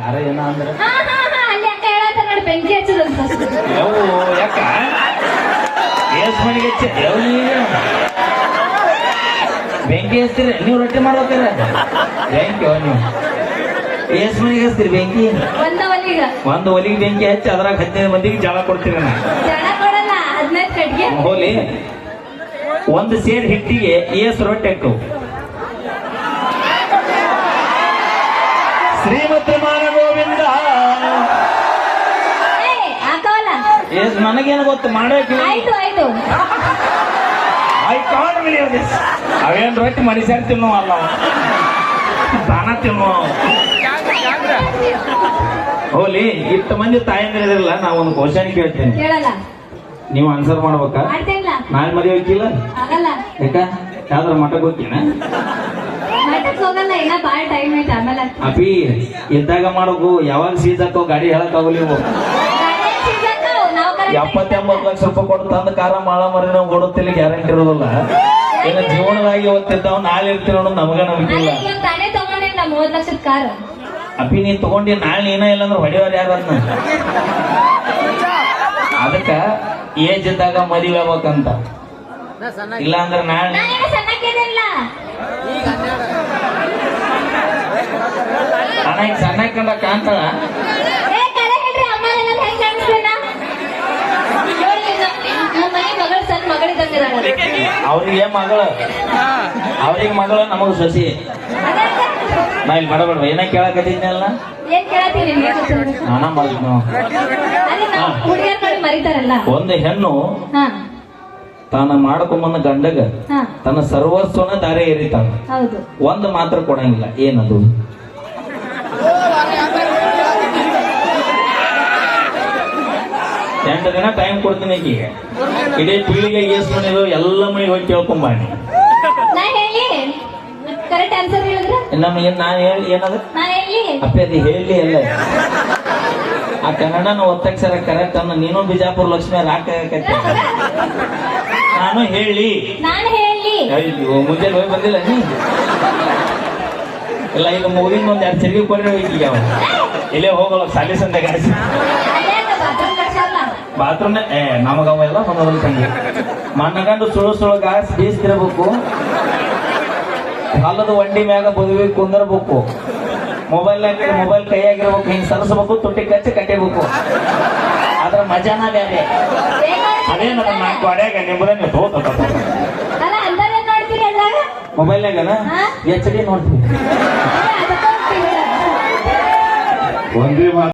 ಯಾರ ಏನ ಅಂದ್ರೆ ಬೆಂಕಿ ಹಚ್ಚದಂತ ಯಾಕ? ಎಸ್ ಮನೆಗೆ ಹಚ್ಚ ಬೆಂಕಿ ಹಚ್ತೀರಿ ನೀವು ರೊಟ್ಟಿ ಮಾಡ್ಬೇಕಾರ ಬೆಂಕಿ ನೀವು. ಎಸ್ ಮನೆಗೆ ಹಚ್ತೀರಿ ಬೆಂಕಿ? ಒಂದ ಒಲಿಗ. ಬೆಂಕಿ ಹಚ್ಚಿ ಅದ್ರಾಗ ಹದಿನೈದು ಮಂದಿಗೆ ಜಳ ಕೊಡ್ತೀರಿ ಹೋಲಿ. ಒಂದು ಸೇರ್ ಹಿಟ್ಟಿಗೆ ಏಸ್ ರೊಟ್ಟಿ ಹಾಕವು ಶ್ರೀಮತಿ ಗೋವಿಂದ ನನಗೇನು ಗೊತ್ತು ಮಾಡೋಕೆ ಆಯ್ತು ಆಯ್ತು. ಐ ಕಾಂಟ್ ಬಿಲೀವ್ ದಿಸ್ ಅವೇನ್ ರೊಟ್ಟಿ ಮನುಷ್ಯರು ತಿನ್ನೋ ಅಲ್ಲ. ದಾನ ತಿನ್ನೋ. ಹೋಲಿ ಇಷ್ಟು ಮಂದಿ ತಾಯಂದಿರಲ್ಲ ನಾ ಒಂದು ಕ್ವಶನ್ ಕೇಳ್ತೀನಿ. ನೀವು ಆನ್ಸರ್ ಮಾಡ್ಬೇಕಾ? ನಾನು ಹೋಗಿಲ್ಲ ಆಗಲ್ಲ. ಯಾಕ? ಯಾವ್ದಾರ ಮಠಕ್ಕೆ ಹೋಗ್ತೀನ ಅಪಿ ಇದ್ದಾಗ ಮಾಡಬೇಕು. ಯಾವಾಗ ಸೀಸ್ ಗಾಡಿ ಹೇಳಕ್ ಆಗಲಿ ಎಪ್ಪತ್ತೆಂಬತ್ತು ಲಕ್ಷ ರೂಪಾಯಿ ಕೊಡ್ ತಂದ ಕಾರ ಮಾಳ ಮರಿ ನಾವು ಕೊಡುತ್ತಿಲ್ಲ ಗ್ಯಾರಂಟಿ ಇರೋದಿಲ್ಲ. ಏನ ಜೀವನದಾಗಿ ಓದ್ತಿದ್ದಾವ್ ನಾಳೆ ಇರ್ತೀವಿ ಅನ್ನೋದು ನಮಗ ನಂಬಿಕೆ ಇಲ್ಲ. ಅಪ್ಪಿ ನೀನ್ ತಗೊಂಡಿ ನಾಳೆ ನೀನ ಇಲ್ಲ ಅಂದ್ರೆ ಯಾರು ಅದನ್ನ? ಅದಕ್ಕ ಏಜ್ ಇದ್ದಾಗ ಮದುವೆ ಆಗ್ಬೇಕಂತ. ಇಲ್ಲ ಅಂದ್ರೆ ನಾಳೆ ನಾನೇನು ಸಣ್ಣಕ್ಕಿದಿಲ್ಲ ಅಣ್ಣ ಈಗ ಸಣ್ಣ ಕಂಡ ಕಾಣ್ತಾಳ ಏ ಕರೆ ಹೇಳ್ರಿ ಅಮ್ಮ ನನ್ನ ಹೆಂಗ್ ಕಾಣಿಸ್ತೇನ ನೋಡಿ ನಮ್ಮ ಮನೆ ಮಗಳು ಸಣ್ಣ ಮಗಳಿದ್ದಂಗೆ ಕಾಣ್ತಾಳ? ಅವ್ರಿಗೆ ಮಗಳು. ಅವ್ರಿಗೆ ಮಗಳು ನಮಗ ಸಸಿ? ನಾ ಇಲ್ಲಿ ಮಾಡಬೇಡ ಏನ ಕೇಳಕತ್ತಿದ್ನಲ್ಲ. ನಾನ ಮಾಡಿದ್ನು ಒಂದು ಹೆಣ್ಣು ಹಾ. ತಾನ ಮಾಡ್ಕೊಂಬಂದ ಗಂಡಗ ಹಾ. ತನ್ನ ಸರ್ವಸ್ವನ ದಾರಿ ಏರಿತಾನ ಹೌದು. ಒಂದು ಮಾತ್ರ ಕೊಡಂಗಿಲ್ಲ ಏನದು? ಎಂಟು ದಿನ ಟೈಮ್ ಕೊಡ್ತೀನಿ ಈಕಿಗೆ. ಇಡೀ ಪೀಳಿಗೆ ಏಸ್ ಮನೆದು ಎಲ್ಲ ಮನೆ ಹೋಗಿ ಕೇಳ್ಕೊಂಬಾಣಿ ನಾ ಹೇಳಿ ಕರೆಕ್ಟ್ ಆನ್ಸರ್ ಹೇಳಿದ್ರ? ನಮ್ಮ ಏನ್ ನಾನು ಹೇಳಿ ಏನದು ಅಪ್ಪೆ ಅದು ಹೇಳಿ ಅಲ್ಲ. ಆ ಕನ್ನಡನ ಒತ್ತಕ್ಷರ ಕರೆಕ್ಟ್ ಅನ್ನ. ನೀನು ಬಿಜಾಪುರ ಲಕ್ಷ್ಮಿ ರಾಕತ್ತೆ ನಾನು ಹೇಳಿ. ಅಯ್ಯೋ ಮುಂಜಾನೆ ಹೋಗಿ ಬಂದಿಲ್ಲ ನೀ? ಇಲ್ಲ ಈಗ ಮುಗಿದ ಒಂದ್ ಎರಡು ಚರಿಗೆ ಕೊಡ್ರಿ ಹೋಗಿ ಇಲ್ಲೇ ಹೋಗಲ್ಲ ಸಾಲಿ ಸಂದೆ ಗಾಡಿಸಿ ಅದೇ ಬಾತ್ರೂಮ್ ಕಳ್ಸಲ್ಲ ಬಾತ್ರೂಮ್ ಏ ನಮಗ ಎಲ್ಲ ಒಂದೊಂದು ತಂಗಿ. ಮಣ್ಣಗಂಡು ಸುಳು ಸುಳು ಗಾಸ್ ಬೀಸ್ತಿರ್ಬೇಕು. ಹೊಲದ ಒಂಡಿ ಮ್ಯಾಗ ಬದುವಿ ಕುಂದಿರ್ಬೇಕು. Mobile mobile ಕೈಯಾಗಿರ್ಬೇಕು. ಹಿಂಗ್ ಸರಿಸ್ಬೇಕು ತುಟ್ಟಿ ಕಚ್ಚಿ ಕಟ್ಟಿಬೇಕು ಅದ್ರ ಮಜಾನ ಬೇರೆ ಅದೇ ನಮ್ಮ ನಾಲ್ಕು ಅಡ್ಯಾಗ ನಿಮ್ಮದನ್ನ ತೋತ ಮೊಬೈಲ್ನಾಗನ ಹಾ? ಎಚ್ ಡಿ ನೋಡ್ತೀವಿ. ಹೋಗ್ತೀವಿ. ಒಂದೇ ಮಾತು.